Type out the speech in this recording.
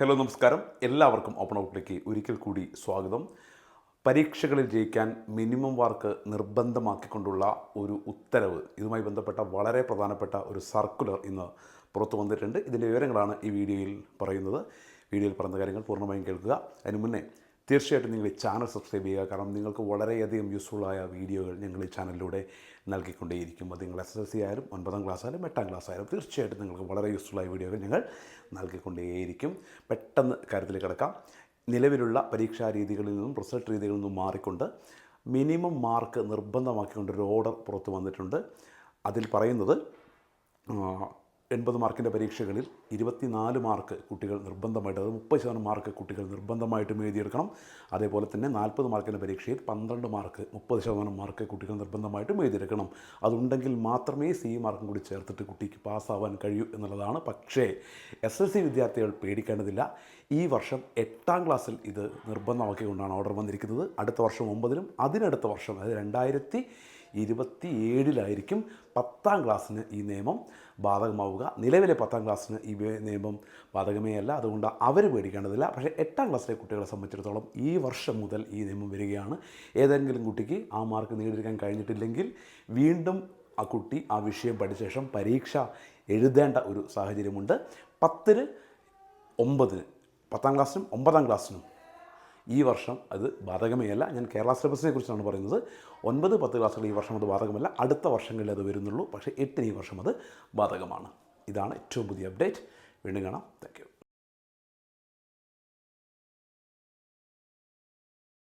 Hello നമസ്കാരം. എല്ലാവർക്കും open ഔട്ടിലേക്ക് ഒരിക്കൽ കൂടി സ്വാഗതം. പരീക്ഷകളിൽ ജയിക്കാൻ മിനിമം മാർക്ക് നിർബന്ധമാക്കിക്കൊണ്ടുള്ള ഒരു ഉത്തരവ്. ഇതുമായി ബന്ധപ്പെട്ട വളരെ പ്രധാനപ്പെട്ട ഒരു സർക്കുലർ ഇന്ന് പുറത്തു വന്നിട്ടുണ്ട്. ഇതിന്റെ വിവരങ്ങളാണ് ഈ വീഡിയോയിൽ പറയുന്നത്. വീഡിയോയിൽ പറയുന്ന കാര്യങ്ങൾ പൂർണമായും കേൾക്കുക. അതിന് മുന്നേ തീർച്ചയായിട്ടും നിങ്ങൾ ഈ ചാനൽ സബ്സ്ക്രൈബ് ചെയ്യുക. കാരണം നിങ്ങൾക്ക് വളരെയധികം യൂസ്ഫുള്ളായ വീഡിയോകൾ ഞങ്ങൾ ഈ ചാനലിലൂടെ നൽകിക്കൊണ്ടേയിരിക്കും. അത് നിങ്ങൾ എസ് എസ് എൽ സി ആയാലും ഒൻപതാം ക്ലാസ് ആയാലും എട്ടാം ക്ലാസ് ആയാലും തീർച്ചയായിട്ടും നിങ്ങൾക്ക് വളരെ യൂസ്ഫുള്ളായ വീഡിയോകൾ ഞങ്ങൾ നൽകിക്കൊണ്ടേയിരിക്കും. പെട്ടെന്ന് കാര്യത്തിൽ കിടക്കാം. നിലവിലുള്ള പരീക്ഷാ രീതികളിൽ നിന്നും റിസൾട്ട് രീതികളിൽ നിന്നും മാറിക്കൊണ്ട് മിനിമം മാർക്ക് നിർബന്ധമാക്കിക്കൊണ്ട് ഒരു ഓർഡർ പുറത്തു വന്നിട്ടുണ്ട്. അതിൽ പറയുന്നത് എൺപത് മാർക്കിന്റെ പരീക്ഷകളിൽ ഇരുപത്തിനാല് മാർക്ക് കുട്ടികൾ നിർബന്ധമായിട്ട് അതായത് മുപ്പത് ശതമാനം മാർക്ക് കുട്ടികൾ നിർബന്ധമായിട്ടും എഴുതിയെടുക്കണം. അതേപോലെ തന്നെ നാൽപ്പത് മാർക്കിന്റെ പരീക്ഷയിൽ പന്ത്രണ്ട് മാർക്ക് മുപ്പത് ശതമാനം മാർക്ക് കുട്ടികൾ നിർബന്ധമായിട്ടും എഴുതിയെടുക്കണം. അതുണ്ടെങ്കിൽ മാത്രമേ സി മാർക്കും കൂടി ചേർത്തിട്ട് കുട്ടിക്ക് പാസ്സാവാൻ കഴിയൂ എന്നുള്ളതാണ്. പക്ഷേ എസ് എൽ സി വിദ്യാർത്ഥികൾ പേടിക്കേണ്ടതില്ല. ഈ വർഷം എട്ടാം ക്ലാസ്സിൽ ഇത് നിർബന്ധമാക്കിക്കൊണ്ടാണ് ഓർഡർ വന്നിരിക്കുന്നത്. അടുത്ത വർഷം ഒമ്പതിലും അതിനടുത്ത വർഷം അതായത് രണ്ടായിരത്തി ഇരുപത്തി ഏഴിലായിരിക്കും പത്താം ക്ലാസ്സിന് ഈ നിയമം ബാധകമാവുക. നിലവിലെ പത്താം ക്ലാസ്സിന് ഈ നിയമം ബാധകമേ അല്ല. അതുകൊണ്ട് അവർ പേടിക്കേണ്ടതില്ല. പക്ഷേ എട്ടാം ക്ലാസ്സിലെ കുട്ടികളെ സംബന്ധിച്ചിടത്തോളം ഈ വർഷം മുതൽ ഈ നിയമം വരികയാണ്. ഏതെങ്കിലും കുട്ടിക്ക് ആ മാർക്ക് നേടിയെടുക്കാൻ കഴിഞ്ഞിട്ടില്ലെങ്കിൽ വീണ്ടും ആ കുട്ടി ആ വിഷയം പഠിച്ച ശേഷം പരീക്ഷ എഴുതേണ്ട ഒരു സാഹചര്യമുണ്ട്. പത്തിന് ഒമ്പതിന് പത്താം ക്ലാസ്സിനും ഒമ്പതാം ക്ലാസ്സിനും ഈ വർഷം അത് ബാധകമേ അല്ല ഞാൻ കേരള സിലബസിനെ കുറിച്ചാണ് പറയുന്നത്. ഒൻപത് പത്ത് ക്ലാസ്സുകൾ ഈ വർഷം അത് ബാധകമല്ല. അടുത്ത വർഷങ്ങളിൽ അത് വരുന്നുള്ളൂ. പക്ഷേ എട്ടിന് ഈ വർഷം അത് ബാധകമാണ്. ഇതാണ് ഏറ്റവും പുതിയ അപ്ഡേറ്റ്. വീണ്ടും കാണാം. താങ്ക്